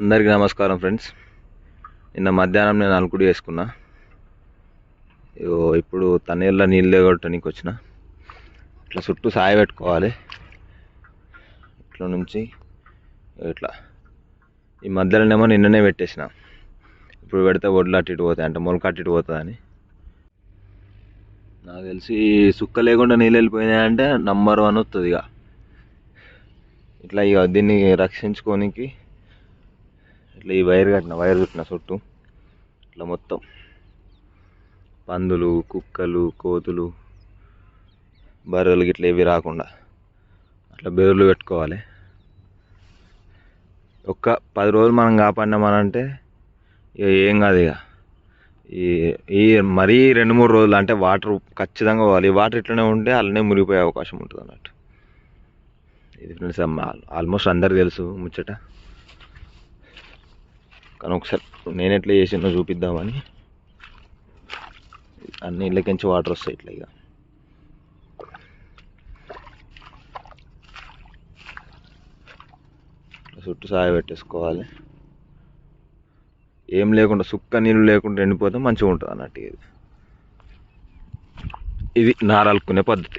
అందరికీ నమస్కారం ఫ్రెండ్స్. నిన్న మధ్యాహ్నం నేను అలుకుడి వేసుకున్నా ఇగో ఇప్పుడు తన్నీళ్ళ నీళ్ళు కొట్టడానికి వచ్చిన. ఇట్లా చుట్టూ సాయ పెట్టుకోవాలి. ఇట్లా నుంచి ఇట్లా. ఈ మధ్యలోనేమో నిన్ననే పెట్టేసిన. ఇప్పుడు పెడితే ఒడ్లు అటు ఇటు పోతాయి అంటే మొలక అటు ఇటు పోతుందని. నాకు తెలిసి సుక్క లేకుండా నీళ్ళు వెళ్ళిపోయినాయంటే నంబర్ వన్ వస్తుంది ఇక ఇట్లా ఇక దీన్ని రక్షించుకోనికి ఇట్లా ఈ వైర్ కట్టిన వైర్ చుట్టిన చుట్టూ ఇట్లా మొత్తం పందులు కుక్కలు కోతులు బర్రెలు గిట్ల ఏవి రాకుండా అట్లా బెరులు పెట్టుకోవాలి. ఒక్క పది రోజులు మనం కాపాడినామనంటే ఇక ఏం కాదు ఇక. ఈ ఈ మరీ రెండు మూడు రోజులు అంటే వాటర్ ఖచ్చితంగా పోవాలి. వాటర్ ఇట్లనే ఉంటే అలానే మునిగిపోయే అవకాశం ఉంటుంది అన్నట్టు ఇది ఫ్రెండ్స్ ఆల్మోస్ట్ అందరికి తెలుసు ముచ్చట. కానీ ఒకసారి నేను ఎట్లా చేసినో చూపిద్దామని. అన్ని ఇళ్ళకించి వాటర్ వస్తాయి ఇట్లా ఇక. చుట్టూ సాయ పెట్టేసుకోవాలి. ఏం లేకుండా సుక్క నీళ్ళు లేకుండా ఎండిపోతే మంచిగా ఉంటుంది అన్నట్టు ఇది. ఇది నారలుకునే పద్ధతి.